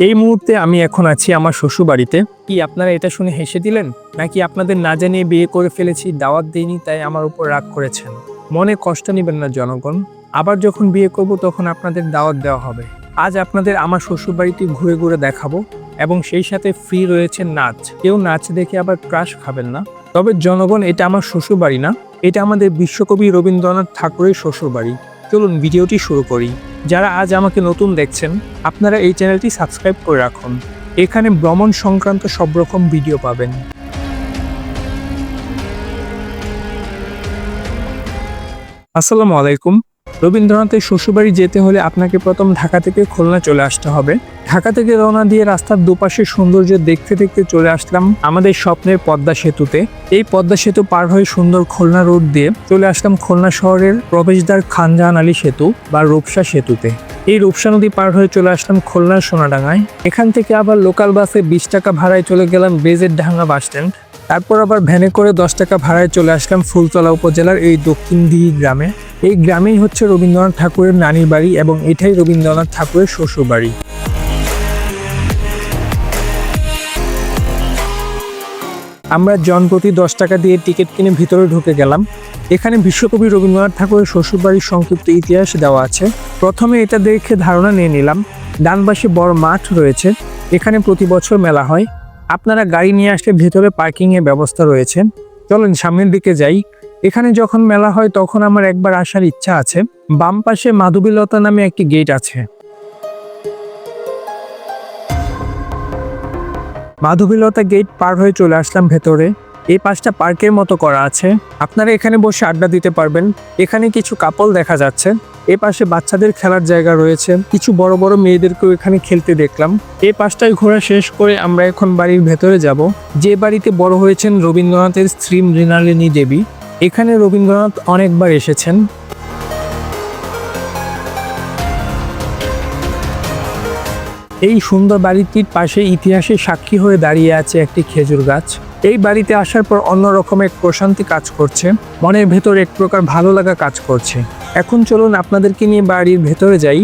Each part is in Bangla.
এই মুহূর্তে আমি এখন আছি আমার শ্বশুর বাড়িতে কি আপনারা এটা শুনে হেসে দিলেন? নাকি আপনাদের না জানিয়ে বিয়ে করে ফেলেছি, দাওয়াত দিইনি, তাই আমার উপর রাগ করেছেন? মনে কষ্ট নেবেন না জনগণ। আবার যখন বিয়ে করব, তখন আপনাদের দাওয়াত দেওয়া হবে। আজ আপনাদের আমার শ্বশুর বাড়িটি ঘুরে ঘুরে দেখাবো, এবং সেই সাথে ফ্রি রয়েছে নাচ। কেউ নাচ দেখে আবার ক্রাশ খাবেন না। তবে জনগণ, এটা আমার শ্বশুর বাড়ি না। এটা আমাদের বিশ্বকবি রবীন্দ্রনাথ ঠাকুরের শ্বশুর বাড়ি চলুন, ভিডিওটি শুরু করি। যারা আজ আমাকে নতুন দেখছেন, আপনারা এই চ্যানেলটি সাবস্ক্রাইব করে রাখুন। এখানে ভ্রমণ সংক্রান্ত সব রকম ভিডিও পাবেন। আসসালামু আলাইকুম। রবীন্দ্রনাথের শ্বশুরবাড়ি যেতে হলে আপনাকে প্রথম ঢাকা থেকে খুলনা চলে আসতে হবে। ঢাকা থেকে রওনা দিয়ে রাস্তার দুপাশে সৌন্দর্য দেখতে দেখতে চলে আসলাম আমাদের স্বপ্নের পদ্মা সেতুতে। এই পদ্মা সেতু পার হয়ে সুন্দর খুলনা রোড দিয়ে চলে আসলাম খুলনা শহরের প্রবেশদ্বার খানজাহান আলী সেতু বা রূপসা সেতুতে। এই রূপসা নদী পার হয়ে চলে আসলাম খুলনার সোনাডাঙ্গায়। এখান থেকে আবার লোকাল বাসে বিশ টাকা ভাড়ায় চলে গেলাম বেজের ডাঙ্গা বাস স্ট্যান্ড তারপর আবার ভ্যানে করে দশ টাকা ভাড়ায় চলে আসলাম ফুলতলা উপজেলার এই দক্ষিণ দিঘি গ্রামে। এই গ্রামেই হচ্ছে রবীন্দ্রনাথ ঠাকুরের নানির বাড়ি এবং এটাই রবীন্দ্রনাথ ঠাকুরের শ্বশুর বাড়ি। আমরা জনপ্রতি দশ টাকা দিয়ে টিকিট কিনে ভিতরে ঢুকে গেলাম। এখানে বিশ্বকবি রবীন্দ্রনাথ ঠাকুরের শ্বশুরবাড়ির সংক্ষিপ্ত ইতিহাস দেওয়া আছে। প্রথমে এটা দেখে ধারণা নিয়ে নিলাম ডান বড় মাঠ রয়েছে, এখানে প্রতি বছর মেলা হয়। আপনারা গাড়ি নিয়ে আসলে ভেতরে পার্কিং এর ব্যবস্থা রয়েছে। চলেন সামনের দিকে যাই। এখানে যখন মেলা হয় তখন আমার একবার আসার ইচ্ছা আছে। বাম পাশে মাধবীলতা নামে একটি গেট আছে। মাধবীলতা গেট পার হয়ে চলে আসলাম ভেতরে। এই পাশটা পার্কের মতো করা আছে। আপনারা এখানে বসে আড্ডা দিতে পারবেন। এখানে কিছু কাপল দেখা যাচ্ছে। এ পাশে বাচ্চাদের খেলার জায়গা রয়েছে। কিছু বড় বড় মেয়েদেরকেও এখানে খেলতে দেখলাম। এই পাশটায় ঘোরা শেষ করে আমরা এখন বাড়ির ভেতরে যাব। যে বাড়িতে বড় হয়েছেন রবীন্দ্রনাথের স্ত্রী মৃণালিনী দেবী। এখানে রবীন্দ্রনাথ অনেকবার এসেছেন। এই সুন্দর বাড়িটির পাশে ইতিহাসে সাক্ষী হয়ে দাঁড়িয়ে আছে একটি খেজুর গাছ। এই বাড়িতে আসার পর অন্যরকম এক প্রশান্তি কাজ করছে। মনের ভেতর এক প্রকার ভালো লাগা কাজ করছে। এখন চলুন আপনাদেরকে নিয়ে বাড়ির ভেতরে যাই।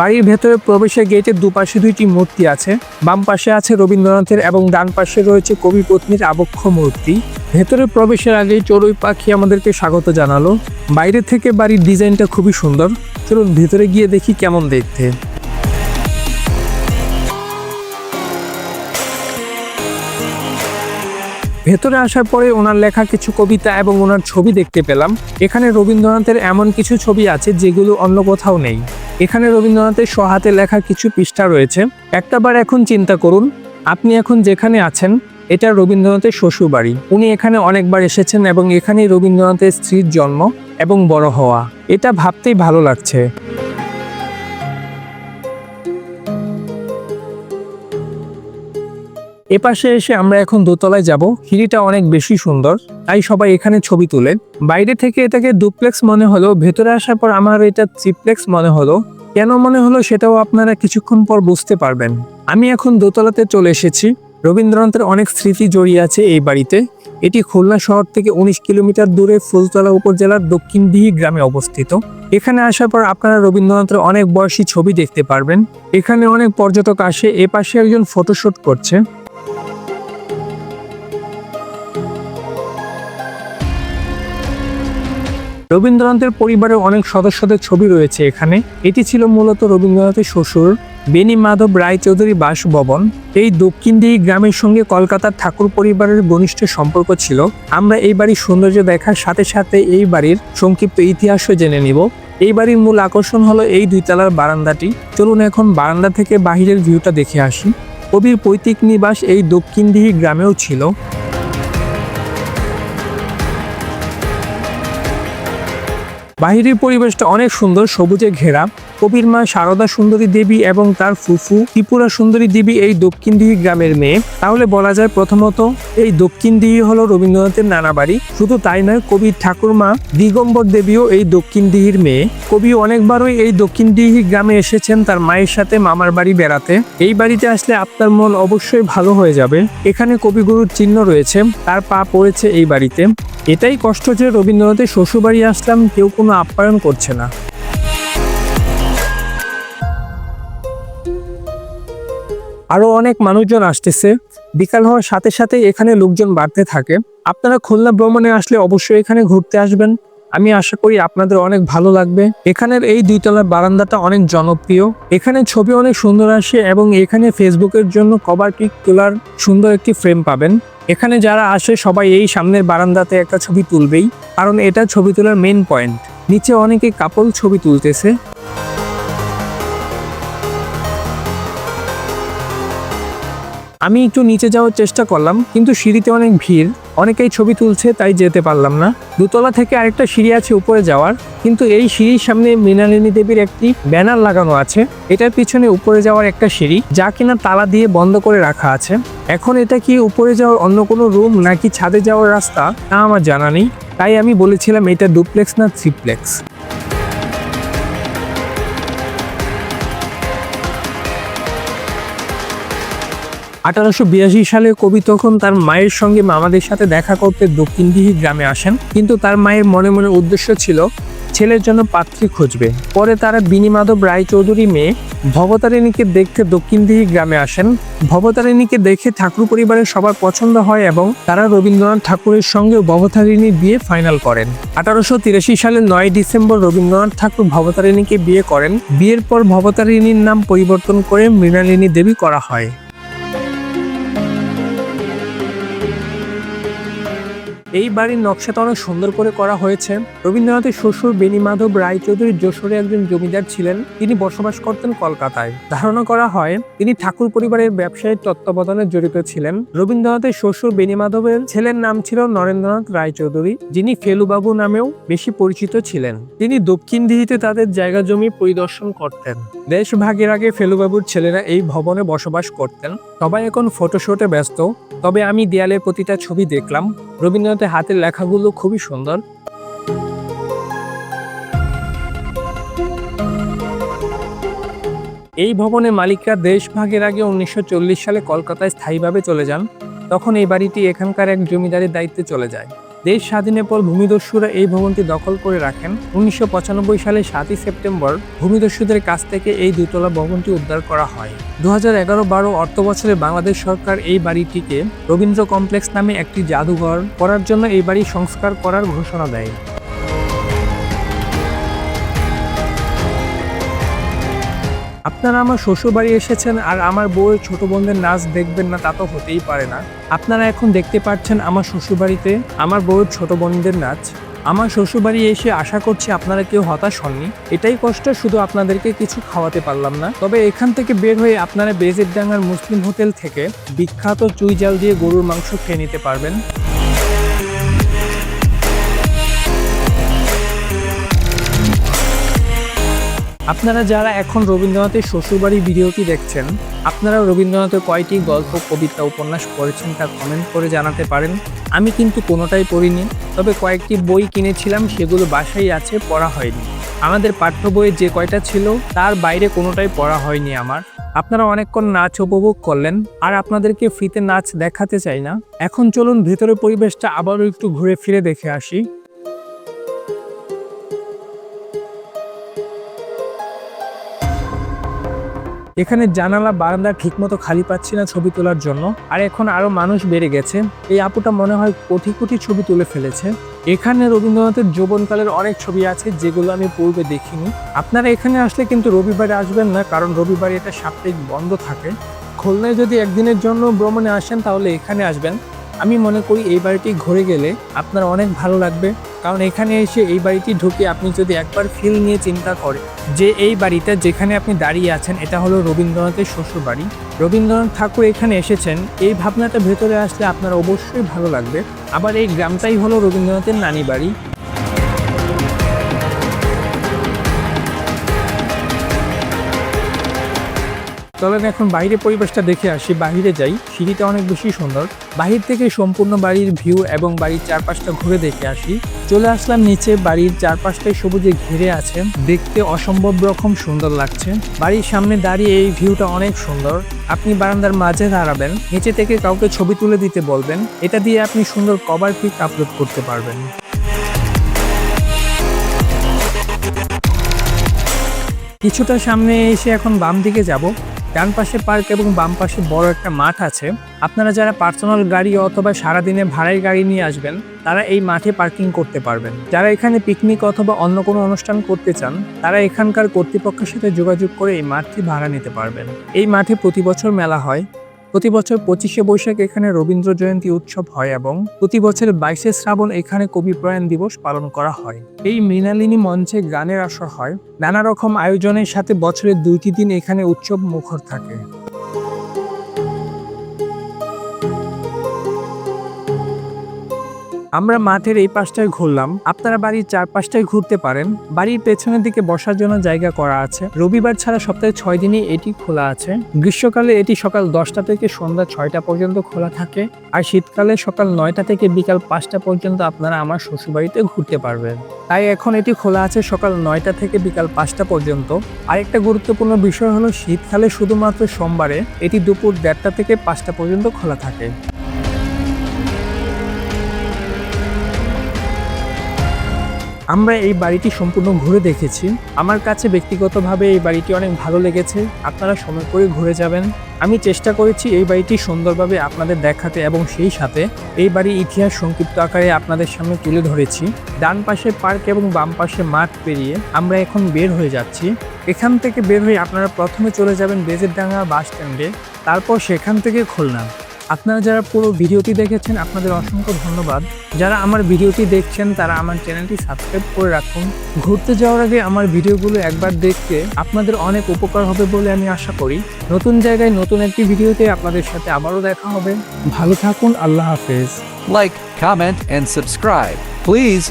বাড়ির ভেতরে প্রবেশের গেটের দুপাশে দুইটি মূর্তি আছে। বাম পাশে আছে রবীন্দ্রনাথের এবং ডান পাশে রয়েছে কবি পত্নীর আবক্ষ মূর্তি। ভেতরে প্রবেশের আগে চড়ুই পাখি আমাদেরকে স্বাগত জানালো। বাইরে থেকে বাড়ির ডিজাইনটা খুবই সুন্দর। চলুন ভেতরে গিয়ে দেখি কেমন দেখতে। ভেতরে আসার পরে ওনার লেখা কিছু কবিতা এবং ওনার ছবি দেখতে পেলাম। এখানে রবীন্দ্রনাথের এমন কিছু ছবি আছে যেগুলো অন্য কোথাও নেই। এখানে রবীন্দ্রনাথের সহাতে লেখা কিছু পৃষ্ঠা রয়েছে। একটাবার এখন চিন্তা করুন, আপনি এখন যেখানে আছেন, এটা রবীন্দ্রনাথের শ্বশুর বাড়ি উনি এখানে অনেকবার এসেছেন এবং এখানেই রবীন্দ্রনাথের স্ত্রীর জন্ম এবং বড় হওয়া। এটা ভাবতেই ভালো লাগছে। এপাশে এসে আমরা এখন দোতলায় যাব। সিঁড়িটা অনেক বেশি সুন্দর। তাই সবাই এখানে ছবি তোলেন বাইরে থেকে এটাকে ডুপ্লেক্স মনে হলো। ভেতরে আসার পর আমার এটা ট্রিপ্লেক্স মনে হলো। কেন মনে হলো সেটাও আপনারা কিছুক্ষণ পর বুঝতে পারবেন। আমি এখন দোতলাতে চলে এসেছি। রবীন্দ্রনাথের অনেক স্মৃতি জড়িয়ে আছে এই বাড়িতে। এটি খুলনা শহর থেকে উনিশ কিলোমিটার দূরে ফুলতলা উপজেলার দক্ষিণ দিহি গ্রামে অবস্থিত। এখানে আসার পর আপনারা রবীন্দ্রনাথের অনেক বয়সী ছবি দেখতে পারবেন। এখানে অনেক পর্যটক আসে। এ পাশে একজন ফটোশুট করছে। রবীন্দ্রনাথের পরিবারের অনেক সদস্যদের ছবি রয়েছে এখানে। এটি ছিল মূলত রবীন্দ্রনাথের শ্বশুর বেনি মাধব রায়চৌধুরী বাসভবন। এই দক্ষিণ দিঘি গ্রামের সঙ্গে কলকাতার ঠাকুর পরিবারের ঘনিষ্ঠ সম্পর্ক ছিল। আমরা এই বাড়ির সৌন্দর্য দেখার সাথে সাথে এই বাড়ির সংক্ষিপ্ত ইতিহাসও জেনে নিব। এই বাড়ির মূল আকর্ষণ হলো এই দুইতলার বারান্দাটি। চলুন এখন বারান্দা থেকে বাহিরের ভিউটা দেখে আসি। কবির পৈতৃক নিবাস এই দক্ষিণ দিঘি গ্রামেও ছিল। বাহিরের পরিবেশটা অনেক সুন্দর সবুজে ঘেরা। কবির মা সারদা সুন্দরী দেবী এবং তার ফুফু ত্রিপুরা সুন্দরী দেবী এই দক্ষিণদিহি গ্রামের মেয়ে। তাহলে বলা যায় প্রথমত, এই দক্ষিণদিহি হলো রবীন্দ্রনাথের নানা বাড়ি। শুধু তাই নয়, কবির ঠাকুরমা দিগম্বর দেবীও এই দক্ষিণদিহির মেয়ে। কবি অনেকবারই এই দক্ষিণদিহি গ্রামে এসেছেন তার মায়ের সাথে মামার বাড়ি বেড়াতে। এই বাড়িতে আসলে আপনার মন অবশ্যই ভালো হয়ে যাবে। এখানে কবিগুরুর চিহ্ন রয়েছে, তার পা পড়েছে এই বাড়িতে। এটাই কষ্ট যে রবীন্দ্রনাথের শ্বশুরবাড়ি আসলাম কেউ কোনো আপ্যায়ন করছে না। আরও অনেক মানুষজন আসতেছে। বিকাল হওয়ার সাথে সাথে এখানে লোকজন বাড়তে থাকে। আপনারা খুলনা ভ্রমণে আসলে অবশ্যই এখানে ঘুরতে আসবেন। আমি আশা করি আপনাদের অনেক ভালো লাগবে। এখানের এই দুইতলার বারান্দাটা অনেক জনপ্রিয়। এখানে ছবি অনেক সুন্দর আসে এবং এখানে ফেসবুকের জন্য কভার পিক তোলার সুন্দর একটি ফ্রেম পাবেন। এখানে যারা আসে সবাই এই সামনের বারান্দাতে একটা ছবি তুলবেই। কারণ এটা ছবি তোলার মেন পয়েন্ট নিচে অনেকে কাপল ছবি তুলতেছে। আমি একটু নিচে যাওয়ার চেষ্টা করলাম, কিন্তু সিঁড়িতে অনেক ভিড়, অনেকেই ছবি তুলছে, তাই যেতে পারলাম না। দুতলা থেকে আরেকটা সিঁড়ি আছে উপরে যাওয়ার, কিন্তু এই সিঁড়ির সামনে মৃণালিনী দেবীর একটি ব্যানার লাগানো আছে। এটার পিছনে উপরে যাওয়ার একটা সিঁড়ি, যা কিনা তালা দিয়ে বন্ধ করে রাখা আছে। এখন এটা কি উপরে যাওয়ার অন্য কোনো রুম, নাকি ছাদে যাওয়ার রাস্তা? তা আমার জানা নেই, তাই আমি বলেছিলাম এটা ডুপ্লেক্স না থ্রিপ্লেক্স। আঠারোশো বিরাশি সালে কবি তখন তার মায়ের সঙ্গে মামাদের সাথে দেখা করতে দক্ষিণদিহি গ্রামে আসেন। কিন্তু তার মায়ের মনে মনে উদ্দেশ্য ছিল, ছেলের জন্য পাত্রী খুঁজবে। পরে তারা বিনিমাধব রায়চৌধুরী মেয়ে ভবতারিণীকে দেখতে দক্ষিণদিহি গ্রামে আসেন। ভবতারিণীকে দেখে ঠাকুর পরিবারের সবার পছন্দ হয় এবং তারা রবীন্দ্রনাথ ঠাকুরের সঙ্গে ভবতারিণীর বিয়ে ফাইনাল করেন। আঠারোশো তিরাশি সালের নয় ডিসেম্বর রবীন্দ্রনাথ ঠাকুর ভবতারিণীকে বিয়ে করেন। বিয়ের পর ভবতারিণীর নাম পরিবর্তন করে মৃণালিনী দেবী করা হয়। এই বাড়ির নকশাটা অনেক সুন্দর করে করা হয়েছে। রবীন্দ্রনাথের শ্বশুর বেনিমাধব রায়চৌধুরী যশোরে একজন জমিদার ছিলেন। তিনি বসবাস করতেন কলকাতায়। ধারণা করা হয়, তিনি ঠাকুর পরিবারের ব্যবসায়ী তত্ত্বাবধানে জড়িত ছিলেন। রবীন্দ্রনাথের শ্বশুর বেনিমাধবের ছেলের নাম ছিল নরেন্দ্রনাথ রায়চৌধুরী যিনি ফেলুবাবু নামেও বেশি পরিচিত ছিলেন। তিনি দক্ষিণ দিহিতে তাদের জায়গা জমি পরিদর্শন করতেন। দেশ ভাগের আগে ফেলুবাবুর ছেলেরা এই ভবনে বসবাস করতেন। সবাই এখন ফটোশুটে ব্যস্ত। তবে আমি দেয়ালের প্রতিটা ছবি দেখলাম। রবীন্দ্রনাথের হাতের লেখাগুলো খুবই সুন্দর। এই ভবনে মালিকরা দেশভাগের আগে উনিশশো চল্লিশ সালে কলকাতায় স্থায়ীভাবে চলে যান, তখন এই বাড়িটি এখানকার এক জমিদারের দায়িত্বে চলে যায়। দেশ স্বাধীনের পর ভূমিদস্যুরা এই ভবনটি দখল করে রাখেন। উনিশশো পঁচানব্বই সালে সাতই সেপ্টেম্বর ভূমিদস্যুদের কাছ থেকে এই দুতলা ভবনটি উদ্ধার করা হয়। দু হাজার এগারো বারো অর্থ বছরে বাংলাদেশ সরকার এই বাড়িটিকে রবীন্দ্র কমপ্লেক্স নামে একটি জাদুঘর করার জন্য এই বাড়ি সংস্কার করার ঘোষণা দেয়। আপনারা আমার শ্বশুর বাড়ি এসেছেন আর আমার বউয়ের ছোট বোনদের নাচ দেখবেন না, তা তো হতেই পারে না। আপনারা এখন দেখতে পাচ্ছেন আমার শ্বশুর বাড়িতে আমার বউয়ের ছোট বোনদের নাচ। আমার শ্বশুর বাড়ি এসে আশা করছি আপনারা কেউ হতাশ হননি। এটাই কষ্ট, শুধু আপনাদেরকে কিছু খাওয়াতে পারলাম না। তবে এখান থেকে বের হয়ে আপনারা বেজের ডাঙ্গার মুসলিম হোটেল থেকে বিখ্যাত চুই জাল দিয়ে গরুর মাংস খেয়ে নিতে পারবেন। আপনারা যারা এখন রবীন্দ্রনাথের শ্বশুরবাড়ি ভিডিওটি দেখছেন আপনারা রবীন্দ্রনাথের কয়টি গল্প, কবিতা, উপন্যাস পড়েছেন তা কমেন্ট করে জানাতে পারেন। আমি কিন্তু কোনোটাই পড়িনি, তবে কয়েকটি বই কিনেছিলাম, সেগুলো বাসায় আছে, পড়া হয়নি। আমাদের পাঠ্য বইয়ে যে কয়টা ছিল, তার বাইরে কোনোটাই পড়া হয়নি আমার। আপনারা অনেকক্ষণ নাচ উপভোগ করলেন, আর আপনাদেরকে ফ্রিতে নাচ দেখাতে চাই না। এখন চলুন ভেতরের পরিবেশটা আবারও একটু ঘুরে ফিরে দেখে আসি। এখানে জানালা, বারান্দা ঠিকমতো খালি পাচ্ছি না ছবি তোলার জন্য। আর এখন আরও মানুষ বেড়ে গেছে। এই আপুটা মনে হয় কোটি কোটি ছবি তুলে ফেলেছে। এখানে রবীন্দ্রনাথের যৌবনকালের অনেক ছবি আছে, যেগুলো আমি পূর্বে দেখিনি। আপনারা এখানে আসলে কিন্তু রবিবারে আসবেন না, কারণ রবিবারে এটা সাপ্তাহিক বন্ধ থাকে। খুলনায় যদি একদিনের জন্য ভ্রমণে আসেন, তাহলে এখানে আসবেন। আমি মনে করি এই বাড়িটি ঘুরে গেলে আপনার অনেক ভালো লাগবে। কারণ এখানে এসে এই বাড়িটি ঢুকে আপনি যদি একবার ফিল নিয়ে চিন্তা করেন যে এই বাড়িটা যেখানে আপনি দাঁড়িয়ে আছেন, এটা হলো রবীন্দ্রনাথের শ্বশুর বাড়ি রবীন্দ্রনাথ ঠাকুর এখানে এসেছেন, এই ভাবনাটা ভেতরে আসলে আপনার অবশ্যই ভালো লাগবে। আবার এই গ্রামটাই হলো রবীন্দ্রনাথের নানি বাড়ি চলেন এখন বাইরে পরিবেশটা দেখে আসি, বাইরে যাই। সিঁড়িটা অনেক বেশি সুন্দর। বাহির থেকে সম্পূর্ণ বাড়ির ভিউ এবং বাড়ির চারপাশটা ঘুরে দেখে আসি। চলে আসলাম নিচে, বাড়ির চারপাশটাই সবুজে ঘিরে আছে। দেখতে অসম্ভব রকম সুন্দর লাগছে। বাড়ির সামনে দাঁড়িয়ে এই ভিউটা অনেক সুন্দর। আপনি বারান্দার মাঝে দাঁড়াবেন, নিচে থেকে কাউকে ছবি তুলে দিতে বলবেন। এটা দিয়ে আপনি সুন্দর কভার পিক আপলোড করতে পারবেন। কিছুটা সামনে এসে এখন বাম দিকে যাব। ডান পাশে পার্ক এবং বাম পাশে বড় একটা মাঠ আছে। আপনারা যারা পার্সোনাল গাড়ি অথবা সারাদিনে ভাড়ায় গাড়ি নিয়ে আসবেন, তারা এই মাঠে পার্কিং করতে পারবেন। যারা এখানে পিকনিক অথবা অন্য কোনো অনুষ্ঠান করতে চান, তারা এখানকার কর্তৃপক্ষের সাথে যোগাযোগ করে এই মাঠটি ভাড়া নিতে পারবেন। এই মাঠে প্রতি বছর মেলা হয়। প্রতি বছর পঁচিশে বৈশাখ এখানে রবীন্দ্র জয়ন্তী উৎসব হয় এবং প্রতি বছর বাইশে শ্রাবণ এখানে কবি প্রয়াণ দিবস পালন করা হয়। এই মৃণালিনী মঞ্চে গানের আসর হয়। নানা রকম আয়োজনের সাথে বছরের দুইটি দিন এখানে উৎসব মুখর থাকে। আমরা মাঠের এই পাশটায় ঘুরলাম। আপনারা বাড়ির চার পাশটায় ঘুরতে পারেন। বাড়ির পেছনের দিকে বসার জন্য জায়গা করা আছে। রবিবার ছাড়া সপ্তাহে ছয় দিনই এটি খোলা আছে। গ্রীষ্মকালে এটি সকাল দশটা থেকে সন্ধ্যা ছয়টা পর্যন্ত খোলা থাকে। আর শীতকালে সকাল নয়টা থেকে বিকাল পাঁচটা পর্যন্ত আপনারা আমার শ্বশুরবাড়িতে ঘুরতে পারবেন। তাই এখন এটি খোলা আছে সকাল নয়টা থেকে বিকাল পাঁচটা পর্যন্ত। আরেকটা গুরুত্বপূর্ণ বিষয় হলো, শীতকালে শুধুমাত্র সোমবারে এটি দুপুর দেড়টা থেকে পাঁচটা পর্যন্ত খোলা থাকে। আমরা এই বাড়িটি সম্পূর্ণ ঘুরে দেখেছি। আমার কাছে ব্যক্তিগতভাবে এই বাড়িটি অনেক ভালো লেগেছে। আপনারা সময় করে ঘুরে যাবেন। আমি চেষ্টা করেছি এই বাড়িটি সুন্দরভাবে আপনাদের দেখাতে এবং সেই সাথে এই বাড়ির ইতিহাস সংক্ষিপ্ত আকারে আপনাদের সামনে তুলে ধরেছি। ডান পাশে পার্ক এবং বাম পাশে মাঠ পেরিয়ে আমরা এখন বের হয়ে যাচ্ছি। এখান থেকে বের হয়ে আপনারা প্রথমে চলে যাবেন বেজেরডাঙ্গা বাস স্ট্যান্ডে তারপর সেখান থেকে খুলনা। আপনারা যারা পুরো ভিডিওটি দেখেছেন আপনাদের অসংখ্য ধন্যবাদ। যারা আমার ভিডিওটি দেখছেন তারা আমার চ্যানেলটি সাবস্ক্রাইব করে রাখুন। ঘুরতে যাওয়ার আগে আমার ভিডিওগুলো একবার দেখতে আপনাদের অনেক উপকার হবে বলে আমি আশা করি। নতুন জায়গায় নতুন একটি ভিডিওতে আপনাদের সাথে আবারও দেখা হবে। ভালো থাকুন আল্লাহ হাফেজ। Like, comment, and subscribe Please